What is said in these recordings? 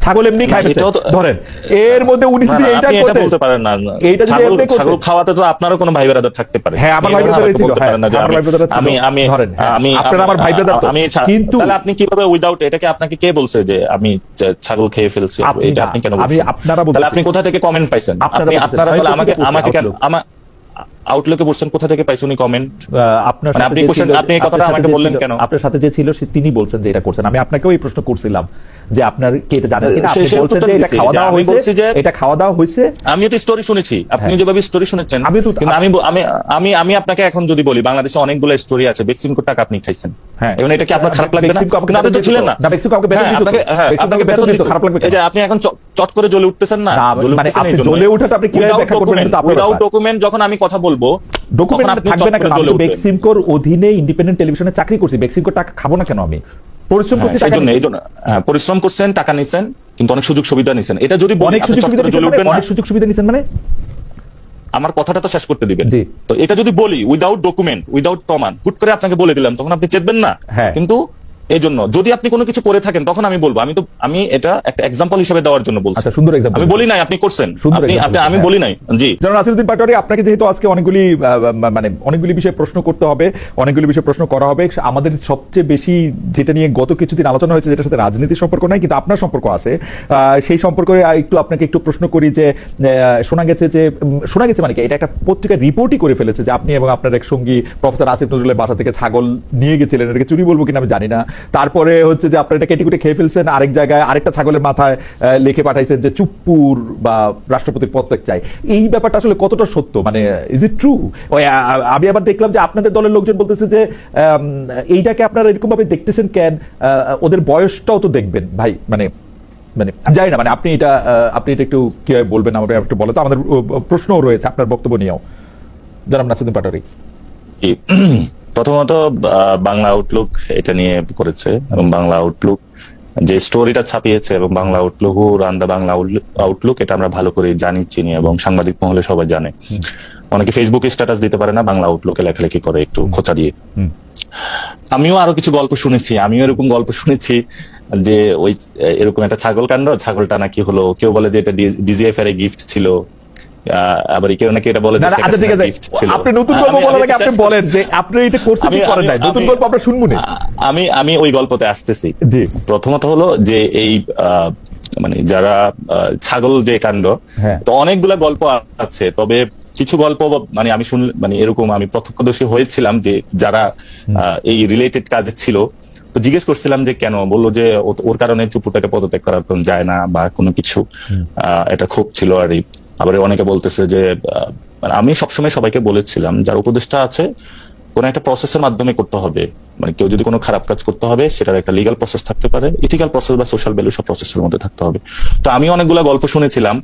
ছাগল এমনি তো- ধরেন এর মধ্যে উনি যদি এইটা আপনি করতেন- বলতে পারেন না। এইটা যদি করতেন- ছাগল খাওয়াতে তো আপনারও কোনো ভাই ব্রাদার থাকতে পারে। হ্যাঁ, আমার আপনি ভাই ব্রাদার ছিল, হ্যাঁ, আমার আমি- আমি আমি ধরেন, হ্যাঁ, আমি আপনারা আমার ভাই ব্রাদার। আমি কিন্তু- তাহলে আপনি কীভাবে উইদাউট এটাকে আপনাকে কে বলছে যে আমি ছাগল খেয়ে ফেলছি? এটা আপনি কেন আমি বলছেন? আপনারা তাহলে আপনি কোথা থেকে কমেন্ট পাইছেন? আপনি আপনারা আমি তাহলে আমাকে আমাকে কেন আউটলুকে বলছেন কোথা থেকে পাইছেন কমেন্ট আপনার মানে আপনি যে আপনি এই কথাটা আমাকে বললেন কেন? আপনার সাথে যে ছিল সে তিনি বলছেন যে এটা করছেন। আমি আপনাকেও এই প্রশ্ন করছিলাম যে আপনার কি এটা জানেন? কিনা আপনি বলছেন যে এটা খাওয়া দাওয়া হয়েছে এটা খাওয়া দাওয়া হয়েছে। আমিও তো স্টোরি শুনেছি। আপনি হ্যাঁ। যেভাবে স্টোরি শুনেছেন আমি তো- আমি আমি আমি আপনাকে এখন যদি বলি বাংলাদেশে অনেকগুলো স্টোরি আছে। বেক্সিমকোর টাকা আপনি খাইছেন। এবং এটা কি আপনার খারাপ লাগবে না? কিন্তু আপনি তো ছিলেন না। আপনাকে বেতন হ্যাঁ, দিত। আপনাকে হ্যাঁ বেতন দিত, খারাপ লাগবে এই যে আপনি এখন চট করে জ্বলে উঠতেছেন না? মানে আপনি। জ্বলে ওঠাটা আপনি কীভাবে Without ব্যাখ্যা করবেন? আপনার without যখন আমি কথা বলব ডকুমেন্ট থাকবে না কেন? বেক্সিমকোর অধীনে ইন্ডিপেন্ডেন্ট টেলিভিশনে চাকরি করছি। বেক্সিমকোর টাকা খাব না কেন আমি? পরিশ্রম হ্যাঁ, করছি সেই জন্য এই জন্য হ্যাঁ, পরিশ্রম করছেন টাকা নিছেন কিন্তু অনেক সুযোগ সুবিধা নিছেন এটা যদি অনেক সুযোগ সুবিধা মানে? অনেক সুযোগ সুবিধা নিছেন মানে আমার কথাটা তো শেষ করতে দিবেন। তো এটা যদি বলি উইদাউট ডকুমেন্ট উইদাউট প্রমাণ হুট করে আপনাকে বলে দিলাম তখন আপনি চেতবেন না। হ্যাঁ। কিন্তু এই জন্য যদি আপনি কোনো কিছু করে থাকেন তখন আমি বলব। আমি তো আমি এটা একটা এক্সাম্পল হিসেবে দেওয়ার জন্য বলছি। আচ্ছা সুন্দর এক্সাম্পল আমি বলি নাই আপনি করছেন। আপনি আমি হ্যাঁ। বলি নাই। জি। জনাব নাসিরুদ্দিন পাটোয়ারি আপনাকে যেহেতু আজকে অনেকগুলি মানে অনেকগুলি বিষয়ে প্রশ্ন করতে হবে অনেকগুলি বিষয়ে প্রশ্ন করা হবে। আমাদের সবচেয়ে বেশি যেটা নিয়ে গত কিছুদিন আলোচনা হয়েছে যেটার সাথে রাজনীতির সম্পর্ক নাই কিন্তু আপনার সম্পর্ক আছে। আহ, সেই সম্পর্কে একটু আপনাকে একটু প্রশ্ন করি যে শোনা গেছে যে শোনা গেছে মানে কি এটা একটা পত্রিকা রিপোর্টই করে ফেলেছে যে আপনি এবং আপনার এক সঙ্গী প্রফেসর আসিফ নজরুলের বাসা থেকে ছাগল নিয়ে গেছিলেন এটাকে চুরি বলব কিনা আমি জানি না। তারপরে হচ্ছে যে আপনার এটা কেটে কুটে খেয়ে ফেলছেন, আরেক জায়গায় আরেকটা ছাগলের মাথায় লিখে পাঠাইছেন যে চুপ্পুর বা রাষ্ট্রপতির পদত্যাগ চাই। এই ব্যাপারটা আসলে কতটা সত্য? মানে ইজ ইট ট্রু আমি আবার দেখলাম যে আপনাদের দলের লোকজন বলতেছে যে এইটাকে আপনারা এরকম ভাবে দেখতেছেন কেন? ওদের বয়সটাও তো দেখবেন। ভাই মানে মানে জানি না মানে আপনি এটা আপনি এটা একটু কীভাবে বলবেন, আমাকে একটু বলো তো। আমাদের প্রশ্নও রয়েছে আপনার বক্তব্য নিয়েও। জনাব নাসিরুদ্দিন পাটোয়ারি। জি। প্রথমত বাংলা আউটলুক এটা নিয়ে করেছে এবং বাংলা আউটলুক যে স্টোরিটা ছাপিয়েছে এবং বাংলা আউটলুক ও রান্দা বাংলা আউটলুক এটা আমরা ভালো করে জানি চিনি এবং সাংবাদিক মহলে সবাই জানে। অনেকে ফেসবুকে স্ট্যাটাস দিতে পারে না বাংলা আউটলুকে লেখালেখি করে একটু খোঁচা দিয়ে। আমিও আরও কিছু গল্প শুনেছি আমিও এরকম গল্প শুনেছি যে ওই এরকম একটা ছাগল কাণ্ড ছাগলটা নাকি হলো কেউ বলে যে এটা ডিজিএফ এর গিফট ছিল। আবার কেউ নাকি এটা বলে আচ্ছা ঠিক আছে। আপনি নতুন গল্প বলার আগে আপনি বলেন যে আপনি এটা করছেন কি করেন নাই? নতুন গল্প আমরা শুনব না? আমি আমি ওই গল্পতে আসতেছি। প্রথমত হলো যে এই মানে যারা ছাগল যে কাণ্ড হ্যাঁ। তো অনেকগুলা গল্প আছে। তবে কিছু গল্প মানে আমি শুন মানে এরকম আমি প্রত্যক্ষদর্শী হয়েছিলাম যে যারা এই রিলেটেড কাজে ছিল। তো জিজ্ঞেস করছিলাম যে কেন? বলল যে ওর কারণে চুপুটাকে পদত্যাগ করার যায় না বা কোনো কিছু আহ, এটা খুব ছিল আর। আবার অনেকে বলতেছে যে মানে আমি সবসময় সবাইকে বলেছিলাম যার উপদেষ্টা আছে কোন একটা প্রসেসের মাধ্যমে করতে হবে। মানে কেউ যদি কোনো খারাপ কাজ করতে হবে সেটার একটা লিগাল প্রসেস থাকতে পারে ইথিক্যাল প্রসেস বা সোশ্যাল ভ্যালু সব প্রসেসের মধ্যে থাকতে হবে। তো আমি অনেকগুলো গল্প শুনেছিলাম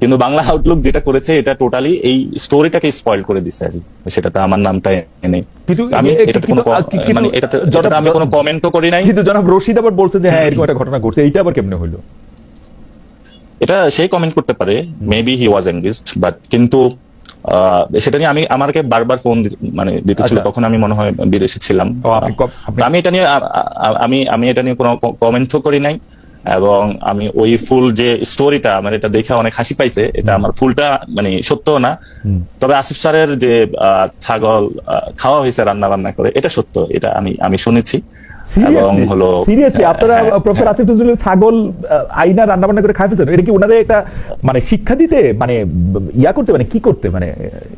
কিন্তু বাংলা আউটলুক যেটা করেছে এটা টোটালি এই স্টোরিটাকে স্পয়েল করে দিছে আর কি। সেটাতে আমার নামটা এনে আমি এটাতে কোনো মানে এটাতে আমি কোনো কমেন্টও করি নাই। কিন্তু জনাব রশিদ আবার বলছে যে হ্যাঁ এরকম একটা ঘটনা ঘটছে এইটা আবার কেমনে হইল? এটা সেই কমেন্ট করতে পারে maybe he was engaged but কিন্তু সেটা নিয়ে আমি আমাকে বারবার ফোন মানে দিতেছিল আচ্ছা। তখন আমি মনে হয় বিদেশে ছিলাম। আমি এটা নিয়ে আমি আমি এটা নিয়ে কোনো কমেন্টও করি নাই এবং আমি ওই ফুল যে স্টোরিটা আমার এটা দেখে অনেক হাসি পাইছে এটা আমার ফুলটা মানে সত্য না। তবে আসিফ স্যারের যে আহ, ছাগল খাওয়া হয়েছে রান্না বান্না করে এটা সত্য এটা আমি আমি শুনেছি। এবং হলো সিরিয়াসলি আপনারা প্রফেসর আসিফ নজরুলের ছাগল আইনা রান্না বান্না করে খাই ফেলছেন? এটা কি ওনারে একটা মানে শিক্ষা দিতে মানে ইয়া করতে মানে কি করতে মানে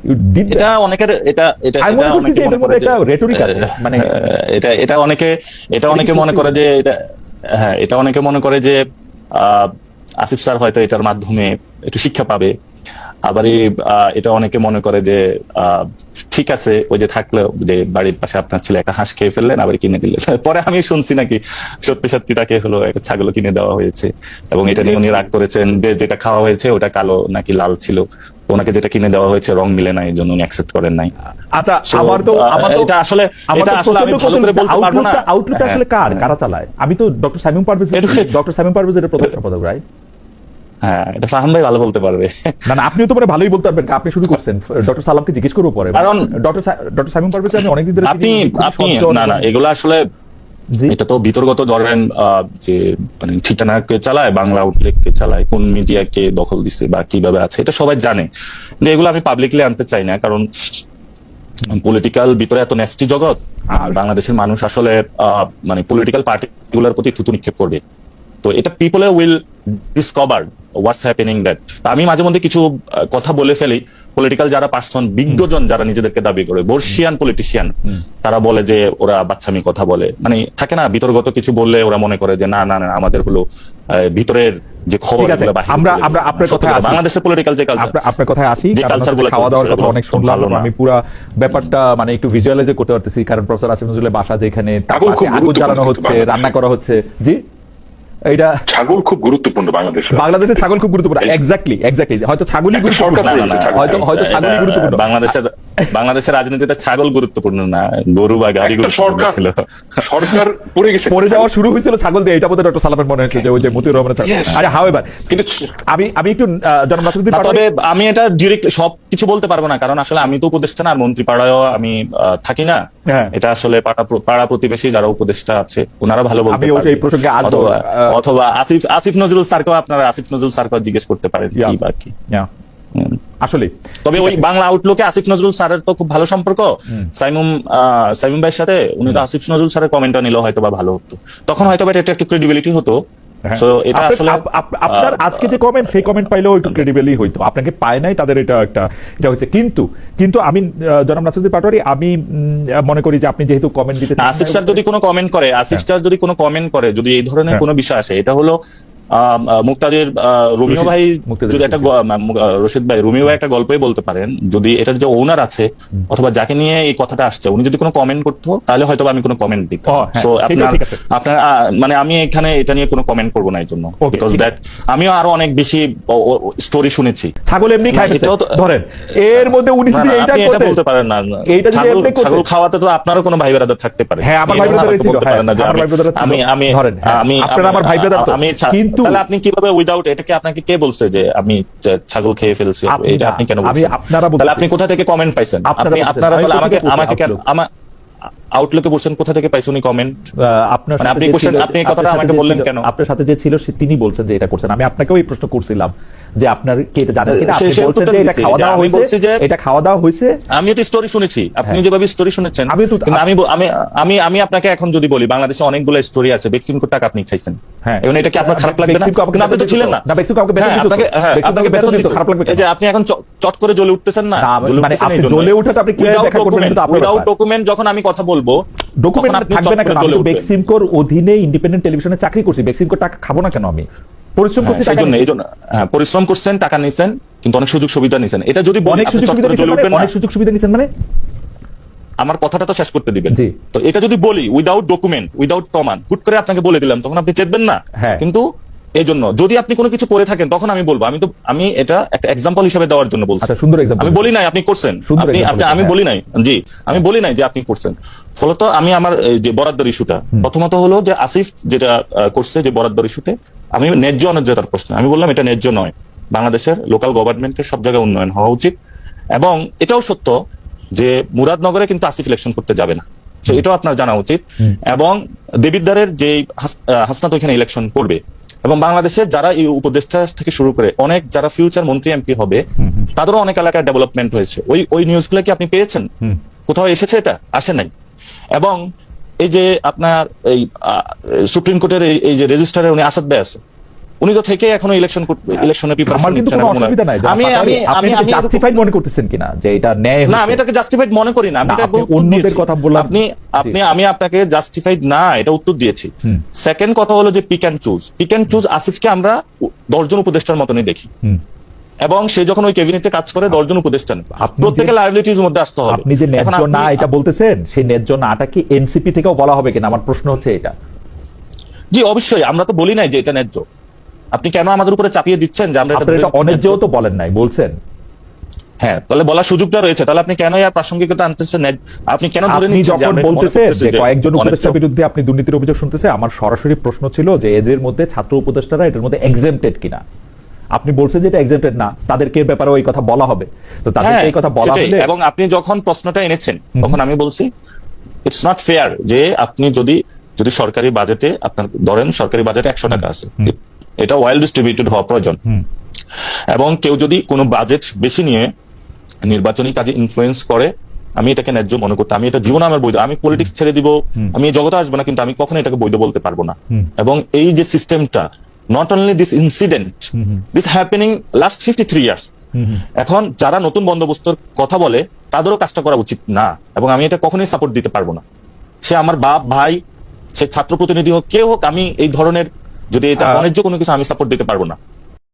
you did that? এটা অনেকের এটা এটা এটা অনেকে মনে মধ্যে করে যে- একটা rhetoric আছে, মানে- হ্যাঁ, এটা এটা অনেকে এটা অনেকে মনে করে যে এটা হ্যাঁ এটা অনেকে মনে করে যে আহ, আসিফ স্যার হয়তো এটার মাধ্যমে একটু শিক্ষা পাবে। আবার আহ, এটা অনেকে মনে করে যে আহ, ঠিক আছে ওই যে থাকল যে বাড়ির পাশে আপনার ছেলে একটা হাঁস খেয়ে ফেললেন আবার কিনে দিলেন। পরে আমি শুনছি নাকি সত্যি সত্যি তাকে হলো একটা ছাগল কিনে দেওয়া হয়েছে। এবং এটা নিয়ে উনি রাগ করেছেন যে যেটা খাওয়া হয়েছে ওটা কালো নাকি লাল ছিল। ওনাকে যেটা কিনে দেওয়া হয়েছে রং মিলে নাই এই জন্য উনি অ্যাকসেপ্ট করেন নাই। আচ্ছা আমার তো আমার এটা আসলে এটা আসলে আমি ভালো করে বলতে পারব না। আউটলুকটা- আউটলুকটা আসলে কার? কারা চালায়? আমি তো ডক্টর সাইমন পারভেজ ডক্টর সাইমন পারভেজ এর প্রধান সম্পাদক রাইট হ্যাঁ এটা ফাহাম ভাই ভালো বলতে পারবে। না না আপনিও তো মানে ভালোই বলতে পারবেন। আপনি শুরু করছেন। ডক্টর সালামকে জিজ্ঞেস করব পরে। কারণ- ডক্টর ডক্টর সাইমন পারভেজ আমি অনেকদিন ধরে আপনি আপনি না না এগুলো আসলে এটা তো বিতর্গত ধরেন যে মানে চালায় বাংলা চালায় কোন মিডিয়াকে দখল দিছে বা কীভাবে আছে এটা সবাই জানে। যে এগুলো আমি পাবলিকলি আনতে চাই না কারণ পলিটিক্যাল ভিতরে এত নেস্টি জগৎ আর বাংলাদেশের মানুষ আসলে আহ, মানে পলিটিক্যাল পার্টিগুলোর প্রতি থুতু নিক্ষেপ করবে। তো এটা people will discover what's happening that আমি মাঝে মধ্যে কিছু কথা বলে ফেলি। পলিটিক্যাল যারা পার্সন বিজ্ঞজন যারা নিজেদেরকে দাবি করে বর্ষিয়ান পলিটিশিয়ান তারা বলে যে ওরা বাচ্চামি কথা বলে। মানে থাকে না বিতর্গত কিছু বললে ওরা মনে করে যে না না না আমাদের হলো ভিতরের যে খবর আমরা- আমরা আপনার কথা, আসি। বাংলাদেশের পলিটিক্যাল যে কালচার আপনার- কথায় আসি গুলো খাওয়া দাওয়ার কথা অনেক শুনলাম আমি পুরো ব্যাপারটা মানে একটু ভিজুয়ালাইজ করতে পারতেছি কারণ প্রফেসর আসিফ নজরুলের বাসা যেখানে তার পাশে আগুন জ্বালানো হচ্ছে রান্না করা হচ্ছে। জি? এটা ছাগল খুব গুরুত্বপূর্ণ বাংলাদেশে। বাংলাদেশের ছাগল খুব গুরুত্বপূর্ণ। এক্স্যাক্টলি এক্স্যাক্টলি হয়তো ছাগলই গুরুত্বপূর্ণ। হয়তো হয়তো ছাগলই গুরুত্বপূর্ণ। বাংলাদেশের বাংলাদেশের রাজনীতিতে ছাগল গুরুত্বপূর্ণ না গরু বা গাড়ি সরকার ছিল। সরকার পড়ে গেছে। পরে যাওয়া শুরু হয়েছিল ছাগল দিয়ে এটা বোধহয় ডক্টর সালামের মনে হয়েছে যে ওই যে মতিউর রহমানের ছাগল। আরে হাও এবার কিন্তু আমি আমি একটু পাটোয়ারি- তবে আমি এটা ডিরেক্ট সব কিছু বলতে পারব না কারণ আসলে আমি তো উপদেষ্টা না আর মন্ত্রী পাড়ায়ও আমি আহ, থাকি না। এটা আসলে পাড়া পাড়া প্রতিবেশী যারা উপদেষ্টা আছে ওনারা ভালো বলতে অথবা অথবা আসিফ আসিফ নজরুল স্যারকেও আপনারা আসিফ নজরুল স্যারকেও জিজ্ঞেস করতে পারেন. কি বা কি। আসলে তবে ওই বাংলা আউটলুকে আসিফ নজরুল স্যারের তো খুব ভালো সম্পর্ক। সাইমুম সাইমুম ভাইয়ের সাথে উনি তো আসিফ নজরুল স্যারের কমেন্টটা নিল হয়তো বা ভালো হতো। তখন হয়তো বা এটা একটু ক্রেডিবিলিটি হতো। হ্যাঁ। এটা আপনার- আসলে আজকে যে কমেন্ট সেই কমেন্ট পাইলেও একটু ক্রেডিবলি হইতো। আপনাকে পায় নাই তাদের এটা একটা এটা হয়েছে কিন্তু কিন্তু আমি জনাব নাসিরুদ্দিন পাটোয়ারি আমি মনে করি যে আপনি যেহেতু কমেন্ট দিতে আসিফ স্যার যদি কোনো কমেন্ট করে আসিফ স্যার যদি কোনো কমেন্ট করে যদি এই ধরনের হ্যাঁ। কোনো বিষয় আসে এটা হলো মুক্তাদির রোমিও ভাই যদি একটা রশিদ। ভাই রোমিও ভাই একটা গল্পই বলতে পারেন যদি এটার যে ওনার আছে অথবা যাকে নিয়ে এই কথাটা আসছে উনি যদি কোনো কমেন্ট করতো তাহলে হয়তো আমি কোনো কমেন্ট দিতাম। হ্যাঁ, সো আপনার আপনার মানে আমি এখানে এটা নিয়ে কোনো কমেন্ট করব না এই জন্য। বিকজ দ্যাট আমিও আরও অনেক বেশি স্টোরি শুনেছি। ছাগল এমনি খাই এটাও ধরেন। এর মধ্যে উনি যদি এইটা এটা বলতে পারেন না এইটা ছাগল ছাগল খাওয়াতে তো আপনারও কোনো ভাই ব্রাদার থাকতে পারে। হ্যাঁ, আমার ভাই ছিল, হ্যাঁ, না আমার আমি- আমি হ্যাঁ, আমি আপনারা আমার ভাই। আমি ছা- কিন্তু- তাহলে আপনি কীভাবে উইদাউট এটাকে আপনাকে কে বলছে যে আমি ছাগল খেয়ে ফেলছি? এটা আপনি কেন আমি বলছেন? আপনারা। তাহলে আপনি কোথা থেকে কমেন্ট পাইছেন? আপনি আপনারা আমি তাহলে আমাকে আমাকে কেন আউটলুকে বলছেন কোথা থেকে পাইছেন কমেন্ট আপনার মানে আপনি ছিল- আপনি এই কথাটা আমাকে বললেন কেন? আপনার সাথে যে ছিল সে তিনি বলছেন যে এটা করছেন। আমি আপনাকেও এই প্রশ্ন করছিলাম যে আপনার কি এটা জানেন? কিনা আপনি বলছেন যে এটা খাওয়া দাওয়া আমি বলছি হয়েছে যে- এটা খাওয়া দাওয়া হয়েছে। আমি তো স্টোরি শুনেছি। আপনি হ্যাঁ। যেভাবে স্টোরি শুনেছেন। আমি তো- আমি আমি আমি আপনাকে এখন যদি বলি বাংলাদেশে অনেকগুলো স্টোরি আছে। বেক্সিমকো টাকা আপনি খাইছেন। হ্যাঁ। এখন এটা কি আপনার খারাপ লাগবে না? কিন্তু আপনি তো ছিলেন না। না, বেক্সিমকো বেতন হ্যাঁ, দিত। আপনাকে হ্যাঁ, আপনাকে আমাকে বেতন বেতন দিত, দিত। খারাপ লাগবে এই যে আপনি এখন চট করে জ্বলে উঠতেছেন না? মানে আপনি জ্বলে ওঠাটা আপনি Without ব্যাখ্যা করবেন, ব্যাপার। document যখন আমি কথা বলব ডকুমেন্ট থাকবে না কেন। বেক্সিমকোর অধীনে ইন্ডিপেন্ডেন্ট টেলিভিশনে চাকরি করছি। বেক্সিমকোর টাকা খাব না কেন আমি? পরিশ্রম হ্যাঁ, করছি সেই জন্য নিচ্ছি। এই জন্য হ্যাঁ, পরিশ্রম করছেন টাকা নিছেন কিন্তু অনেক সুযোগ সুবিধা নিছেন। এটা যদি অনেক সুযোগ সুবিধা মানে? অনেক সুযোগ সুবিধা নিছেন মানে? আমার কথাটা তো শেষ করতে দিবেন। তো এটা যদি বলি উইদাউট ডকুমেন্ট উইদাউট প্রমাণ হুট করে আপনাকে বলে দিলাম তখন আপনি চেতবেন না। হ্যাঁ। কিন্তু এই জন্য যদি আপনি কোনো কিছু করে থাকেন তখন আমি বলব। আমি তো আমি এটা একটা এক্সাম্পল হিসেবে দেওয়ার জন্য বলছি। আচ্ছা সুন্দর আমি বলি নাই আপনি করছেন। আপনি আমি হ্যাঁ। বলি নাই। জি আমি বলি নাই যে আপনি করছেন। ফলত আমি আমার যে বরাদ্দর ইস্যুটা প্রথমত হলো যে আসিফ যেটা করছে যে বরাদ্দর ইস্যুতে আমি ন্যায্য অন্যায্যতার প্রশ্ন। আমি বললাম এটা ন্যায্য নয়। বাংলাদেশের লোকাল গভর্নমেন্টের সব জায়গায় উন্নয়ন হওয়া উচিত। এবং এটাও সত্য যে মুরাদনগরে কিন্তু আসিফ ইলেকশন করতে যাবে না। তো এটাও আপনার জানা উচিত। এবং দেবিদ্দারের যে হাসনাত ওইখানে ইলেকশন করবে। এবং বাংলাদেশের যারা এই উপদেষ্টা থেকে শুরু করে অনেক যারা ফিউচার মন্ত্রী এমপি হবে তাদেরও অনেক এলাকায় ডেভেলপমেন্ট হয়েছে। ওই ওই নিউজগুলো কি আপনি পেয়েছেন? কোথাও এসেছে এটা? আসে নাই। এবং এই যে আপনার এই সুপ্রিম কোর্টের এই- এই যে রেজিস্টারে উনি আসাদ ভাই আছে উনি তো থেকে এখনও ইলেকশন ইলেকশনে অসুবিধা নাই। আমি আমি আমি আমি জাস্টিফাইড মনে করতেছেন কিনা যে এটা ন্যায় না আমি এটাকে জাস্টিফাইড মনে করি না। আমি এটা অন্যদের কথা বললাম। আপনি আপনি আমি আপনাকে জাস্টিফাইড না এটা উত্তর দিয়েছি। সেকেন্ড কথা হলো যে pick and choose pick and choose আসিফকে আমরা দশজন উপদেষ্টার মতনই দেখি। এবং সে যখন ওই ক্যাবিনেটে কাজ করে দশজন উপদেষ্টা প্রত্যেকের লাইবিলিটির মধ্যে আসতে হবে। আপনি যে ন্যায্য না এটা বলতেছেন সেই ন্যায্য নাটা কি এনসিপি থেকেও বলা হবে কিনা? আমার প্রশ্ন হচ্ছে এটা। জি অবশ্যই। আমরা তো বলি নাই যে এটা ন্যায্য। আপনি কেন আমাদের উপরে চাপিয়ে দিচ্ছেন যে আমরা এটা ন্যায্য? তো বলেন নাই বলছেন। হ্যাঁ তাহলে বলার সুযোগটা রয়েছে। তাহলে আপনি কেন আর প্রাসঙ্গিকতা আনতেছেন আপনি কেন ধরে নিচ্ছেন যখন করতেছি যে কয়েকজন উপদেষ্টার বিরুদ্ধে আপনি দুর্নীতির অভিযোগ শুনতেছে আমার সরাসরি প্রশ্ন ছিল যে এদের মধ্যে ছাত্র উপদেষ্টারা এটার মধ্যে এক্সেমটেড কিনা। আপনি বলছেন যে এটা এক্সেমটেড না তাদেরকে ব্যাপারে ওই কথা বলা হবে। তো তাদেরকে হ্যাঁ, এই কথা বলা। হলে এবং আপনি যখন প্রশ্নটা এনেছেন তখন আমি বলছি ইটস নট ফেয়ার যে আপনি যদি যদি সরকারি বাজেটে আপনার ধরেন সরকারি বাজেটে একশো টাকা আছে। এটা ওয়েল ডিস্ট্রিবিউটেড হওয়া প্রয়োজন। এবং কেউ যদি কোনো বাজেট বেশি নিয়ে নির্বাচনী কাজে ইনফ্লুয়েন্স করে আমি এটাকে ন্যায্য মনে করতে আমি এটা জীবনে আমার বৈধ আমি পলিটিক্স ছেড়ে দিব আমি এই জগতে আসব না কিন্তু আমি কখনো এটাকে বৈধ বলতে পারব না। এবং এই যে সিস্টেমটা not only this incident. This happening last fifty three years. এখন যারা নতুন বন্দোবস্তর কথা বলে তাদেরও কাজটা করা উচিত না। এবং আমি এটা কখনোই সাপোর্ট দিতে পারব না। সে আমার বাপ ভাই সে ছাত্র প্রতিনিধি হোক কেউ হোক আমি এই ধরনের যদি এটা বাণিজ্য অন্যায্য কোনো কিছু আমি সাপোর্ট দিতে পারব না।